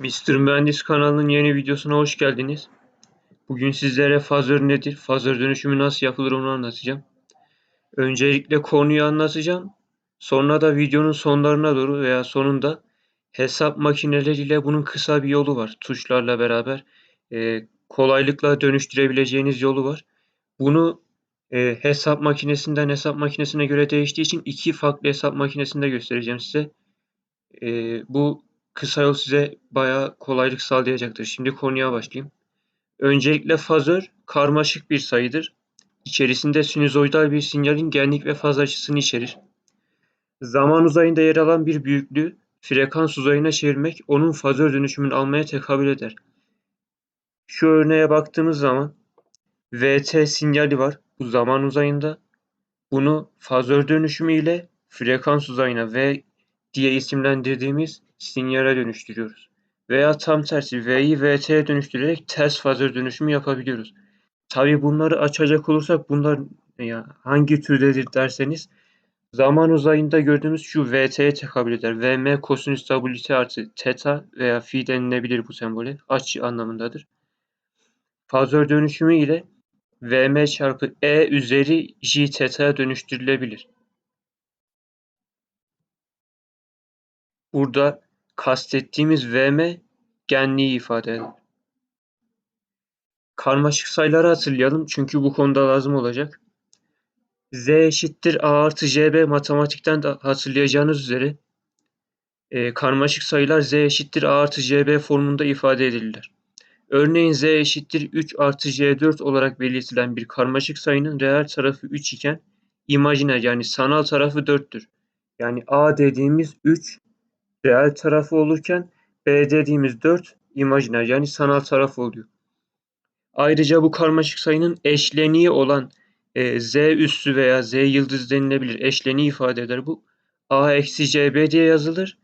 Mr. Mühendis kanalının yeni videosuna hoş geldiniz. Bugün sizlere fazör nedir, fazör dönüşümü nasıl yapılır onu anlatacağım. Öncelikle konuyu anlatacağım. Sonra da videonun sonlarına doğru veya sonunda hesap makineleriyle bunun kısa bir yolu var. Tuşlarla beraber e, kolaylıkla dönüştürebileceğiniz yolu var. Bunu e, hesap makinesinden hesap makinesine göre değiştiği için iki farklı hesap makinesinde göstereceğim size. E, bu kısa yol size bayağı kolaylık sağlayacaktır. Şimdi konuya başlayayım. Öncelikle fazör karmaşık bir sayıdır. İçerisinde sinüzoidal bir sinyalin genlik ve faz açısını içerir. Zaman uzayında yer alan bir büyüklüğü frekans uzayına çevirmek onun fazör dönüşümünü almaya tekabül eder. Şu örneğe baktığımız zaman VT sinyali var bu zaman uzayında. Bunu fazör dönüşümü ile frekans uzayına V diye isimlendirdiğimiz sinyale dönüştürüyoruz. Veya tam tersi V'yi VT'ye dönüştürerek ters fazör dönüşümü yapabiliyoruz. Tabi bunları açacak olursak bunlar ya hangi türdedir derseniz zaman uzayında gördüğümüz şu VT'ye tekabül eder. VM kosinüs WT artı teta veya phi denilebilir bu sembole. Açı anlamındadır. Fazör dönüşümü ile VM çarpı E üzeri J teta'ya dönüştürülebilir. Burada kastettiğimiz VM genliği ifade eder. Karmaşık sayıları hatırlayalım çünkü bu konuda lazım olacak. Z eşittir A artı JB matematikten de hatırlayacağınız üzere e, karmaşık sayılar Z eşittir A artı JB formunda ifade edilirler. Örneğin Z eşittir 3 artı J4 olarak belirtilen bir karmaşık sayının reel tarafı 3 iken imajiner yani sanal tarafı 4'tür. Yani A dediğimiz 3 reel tarafı olurken B dediğimiz 4 imajiner yani sanal tarafı oluyor. Ayrıca bu karmaşık sayının eşleniği olan e, Z üssü veya Z yıldız denilebilir. Eşleniği ifade eder bu. A eksi CB diye yazılır.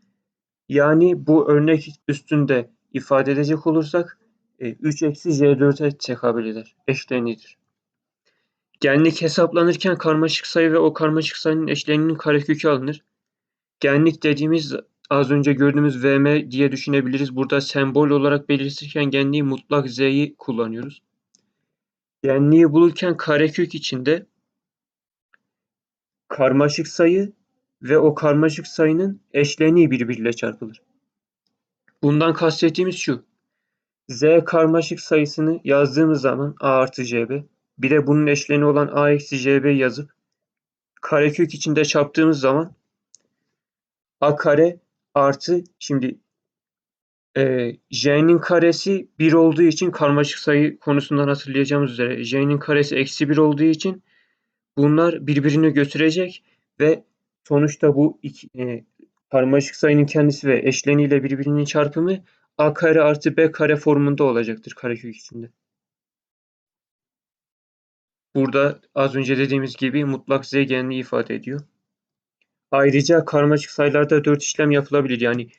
Yani bu örnek üstünde ifade edecek olursak e, 3 eksi C4'e tekabül eder. Eşleniğidir. Genlik hesaplanırken karmaşık sayı ve o karmaşık sayının eşleniğinin karekökü alınır. Genlik dediğimiz az önce gördüğümüz VM diye düşünebiliriz. Burada sembol olarak belirtirken genliği mutlak Z'yi kullanıyoruz. Genliği bulurken karekök içinde karmaşık sayı ve o karmaşık sayının eşleniği birbiriyle çarpılır. Bundan kastettiğimiz şu. Z karmaşık sayısını yazdığımız zaman A artı CB bir de bunun eşleni olan A eksi CB yazıp karekök içinde çarptığımız zaman A kare artı şimdi e, j'nin karesi 1 olduğu için karmaşık sayı konusundan hatırlayacağımız üzere j'nin karesi eksi 1 olduğu için bunlar birbirini götürecek ve sonuçta bu iki, e, karmaşık sayının kendisi ve eşleniyle birbirinin çarpımı a kare artı b kare formunda olacaktır karekök içinde. Burada az önce dediğimiz gibi mutlak z genliği ifade ediyor. Ayrıca karmaşık sayılarda 4 işlem yapılabilir. Yani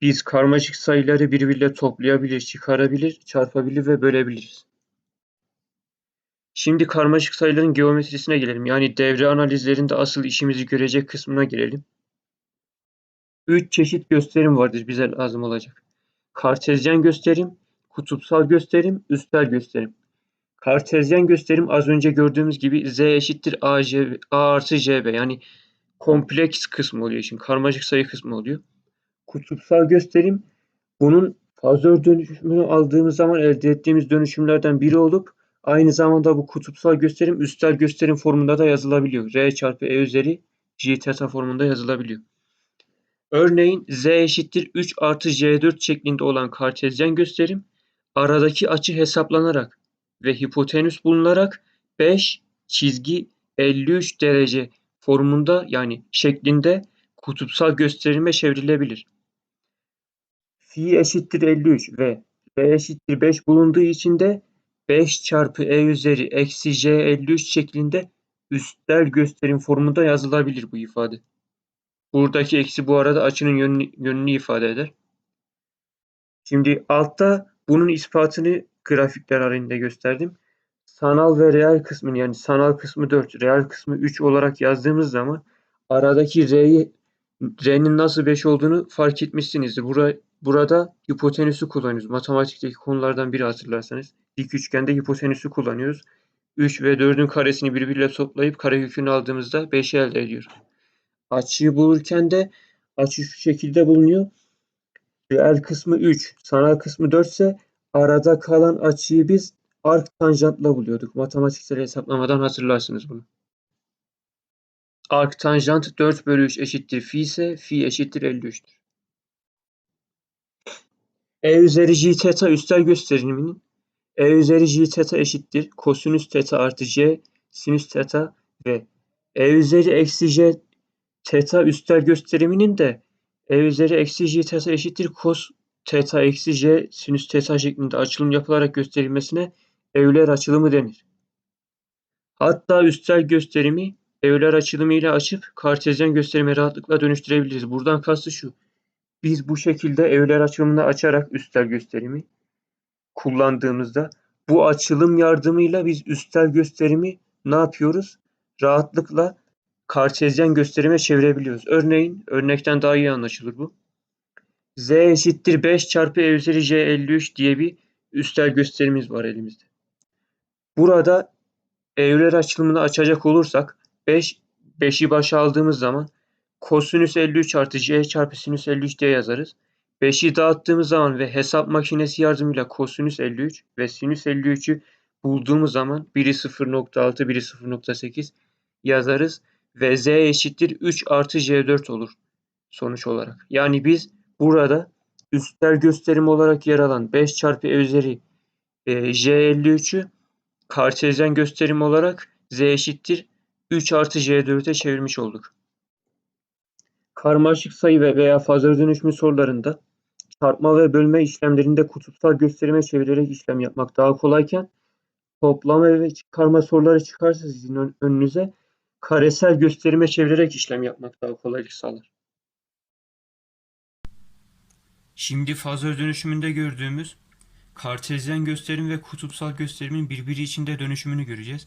biz karmaşık sayıları birbiriyle toplayabilir, çıkarabilir, çarpabilir ve bölebiliriz. Şimdi karmaşık sayıların geometrisine gelelim. Yani devre analizlerinde asıl işimizi görecek kısmına gelelim. 3 çeşit gösterim vardır bize lazım olacak. Kartezyen gösterim, kutupsal gösterim, üstel gösterim. Kartezyen gösterim az önce gördüğümüz gibi z eşittir a, c, a artı cb yani kompleks kısmı oluyor. Şimdi karmaşık sayı kısmı oluyor. Kutupsal gösterim bunun fazör dönüşümünü aldığımız zaman elde ettiğimiz dönüşümlerden biri olup aynı zamanda bu kutupsal gösterim üstel gösterim formunda da yazılabiliyor. R çarpı E üzeri J teta formunda yazılabiliyor. Örneğin Z eşittir 3 artı J4 şeklinde olan kartezyen gösterim aradaki açı hesaplanarak ve hipotenüs bulunarak 5 çizgi 53 derece formunda yani şeklinde kutupsal gösterime çevrilebilir. Fi eşittir 53 ve B eşittir 5 bulunduğu için de 5 çarpı E üzeri eksi J 53 şeklinde üstel gösterim formunda yazılabilir bu ifade. Buradaki eksi bu arada açının yönünü, yönünü ifade eder. Şimdi altta bunun ispatını grafikler halinde gösterdim. Sanal ve reel kısmını yani sanal kısmı 4, reel kısmı 3 olarak yazdığımız zaman aradaki R'yi R'nin nasıl 5 olduğunu fark etmişsinizdir. Buraya burada hipotenüsü kullanıyoruz. Matematikteki konulardan biri hatırlarsanız. Dik üçgende hipotenüsü kullanıyoruz. 3 ve 4'ün karesini birbiriyle toplayıp karekökünü aldığımızda 5'i elde ediyoruz. Açıyı bulurken de açı şu şekilde bulunuyor. Reel kısmı 3, sanal kısmı 4 ise arada kalan açıyı biz ark tanjantla buluyorduk. Matematiksel hesaplamadan hatırlarsınız bunu. Ark tanjant 4 bölü 3 eşittir fi ise fi eşittir 53'tür. E üzeri j teta üstel gösteriminin e üzeri j teta eşittir kosinüs teta artı j sinüs teta ve e üzeri eksi j teta üstel gösteriminin de e üzeri eksi j teta eşittir cos teta eksi j sinüs teta şeklinde açılım yapılarak gösterilmesine Euler açılımı denir. Hatta üstel gösterimi Euler açılımı ile açıp kartezyen gösterime rahatlıkla dönüştürebiliriz. Buradan kastı şu. Biz bu şekilde Euler açılımını açarak üstel gösterimi kullandığımızda bu açılım yardımıyla biz üstel gösterimi ne yapıyoruz? Rahatlıkla kartezyen gösterime çevirebiliyoruz. Örneğin örnekten daha iyi anlaşılır bu. Z eşittir 5 çarpı E üzeri J 53 diye bir üstel gösterimimiz var elimizde. Burada Euler açılımını açacak olursak 5 5'i başa aldığımız zaman kosinüs 53 artı j çarpı sinüs 53 diye yazarız. 5'i dağıttığımız zaman ve hesap makinesi yardımıyla kosinüs 53 ve sinüs 53'ü bulduğumuz zaman biri 0.6 biri 0.8 yazarız ve z eşittir 3 artı j4 olur sonuç olarak. Yani biz burada üstel gösterim olarak yer alan 5 çarpı e üzeri e, j53'ü kartezyen gösterim olarak z eşittir 3 artı j4'e çevirmiş olduk. Karmaşık sayı ve veya fazla dönüşümü sorularında çarpma ve bölme işlemlerinde kutupsal gösterime çevirerek işlem yapmak daha kolayken toplama ve çıkarma soruları çıkarsa sizin önünüze karesel gösterime çevirerek işlem yapmak daha kolaylık sağlar. Şimdi fazör dönüşümünde gördüğümüz kartezyen gösterim ve kutupsal gösterimin birbiri içinde dönüşümünü göreceğiz.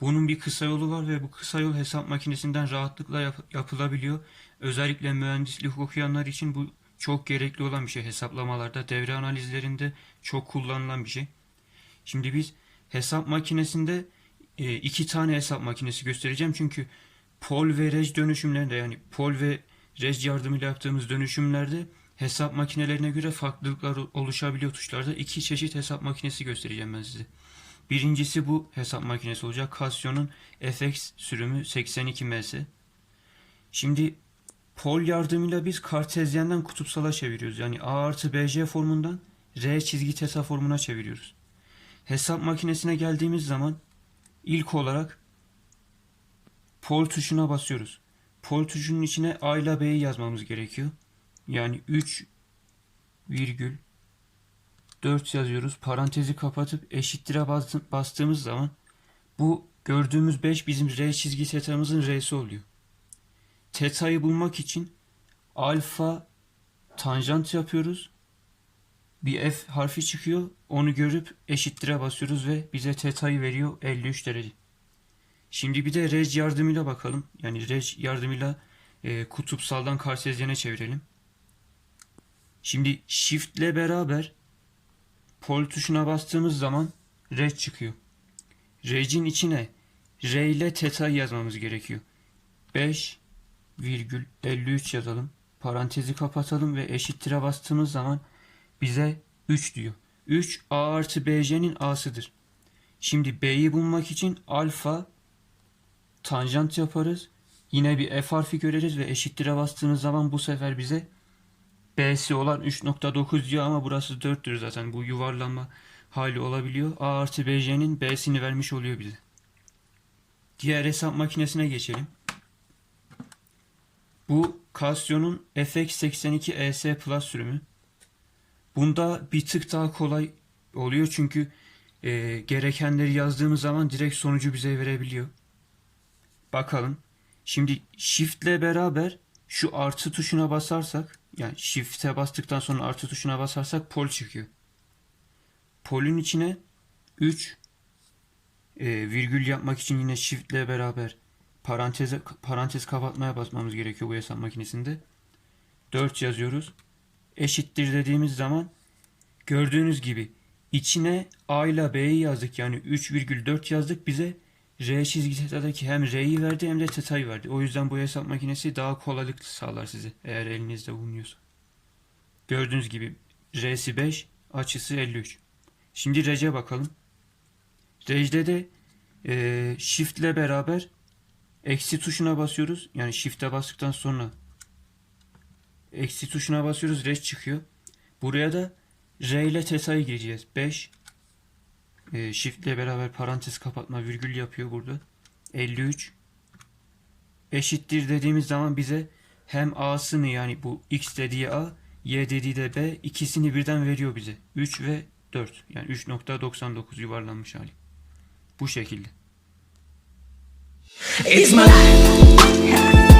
Bunun bir kısa yolu var ve bu kısa yol hesap makinesinden rahatlıkla yap- yapılabiliyor. Özellikle mühendislik okuyanlar için bu çok gerekli olan bir şey. Hesaplamalarda, devre analizlerinde çok kullanılan bir şey. Şimdi biz hesap makinesinde e, iki tane hesap makinesi göstereceğim. Çünkü pol ve rej dönüşümlerinde yani pol ve rej yardımıyla yaptığımız dönüşümlerde hesap makinelerine göre farklılıklar oluşabiliyor tuşlarda. İki çeşit hesap makinesi göstereceğim ben size. Birincisi bu hesap makinesi olacak. Casio'nun FX sürümü 82MS. Şimdi pol yardımıyla biz kartezyenden kutupsala çeviriyoruz. Yani A artı BC formundan R çizgi teta formuna çeviriyoruz. Hesap makinesine geldiğimiz zaman ilk olarak pol tuşuna basıyoruz. Pol tuşunun içine A ile B'yi yazmamız gerekiyor. Yani 3 virgül 4 yazıyoruz. Parantezi kapatıp eşittire bastığımız zaman bu gördüğümüz 5 bizim R çizgi tetamızın R'si oluyor. Teta'yı bulmak için alfa tanjant yapıyoruz. Bir F harfi çıkıyor. Onu görüp eşittire basıyoruz ve bize teta'yı veriyor 53 derece. Şimdi bir de rej yardımıyla bakalım. Yani rej yardımıyla e, kutupsaldan kartezyene çevirelim. Şimdi shift ile beraber pol tuşuna bastığımız zaman rej çıkıyor. Rej'in içine R ile teta yazmamız gerekiyor. 5 virgül 53 yazalım. Parantezi kapatalım ve eşittire bastığımız zaman bize 3 diyor. 3 A artı BC'nin A'sıdır. Şimdi B'yi bulmak için alfa tanjant yaparız. Yine bir F harfi göreriz ve eşittire bastığımız zaman bu sefer bize B'si olan 3.9 diyor ama burası 4'tür zaten. Bu yuvarlanma hali olabiliyor. A artı BC'nin B'sini vermiş oluyor bize. Diğer hesap makinesine geçelim. Bu Casio'nun FX82 ES Plus sürümü. Bunda bir tık daha kolay oluyor çünkü e, gerekenleri yazdığımız zaman direkt sonucu bize verebiliyor. Bakalım. Şimdi Shift ile beraber şu artı tuşuna basarsak yani Shift'e bastıktan sonra artı tuşuna basarsak pol çıkıyor. Polün içine 3 e, virgül yapmak için yine Shift beraber paranteze, parantez kapatmaya basmamız gerekiyor bu hesap makinesinde. 4 yazıyoruz. eşittir dediğimiz zaman gördüğünüz gibi içine A ile B'yi yazdık yani 3,4 yazdık bize R çizgi teta'daki hem R'yi verdi hem de teta'yı verdi. O yüzden bu hesap makinesi daha kolaylık sağlar size eğer elinizde bulunuyorsa. Gördüğünüz gibi R'si 5, açısı 53. Şimdi Rec'e bakalım. Rec'de de eee Shift ile beraber eksi tuşuna basıyoruz. Yani Shift'e bastıktan sonra eksi tuşuna basıyoruz. Rec çıkıyor. Buraya da R ile teta'yı gireceğiz. 5 e, Shift ile beraber parantez kapatma virgül yapıyor burada. 53 eşittir dediğimiz zaman bize hem A'sını yani bu X dediği A, Y dediği de B ikisini birden veriyor bize. 3 ve 4 yani 3.99 yuvarlanmış hali. Bu şekilde. It's my life.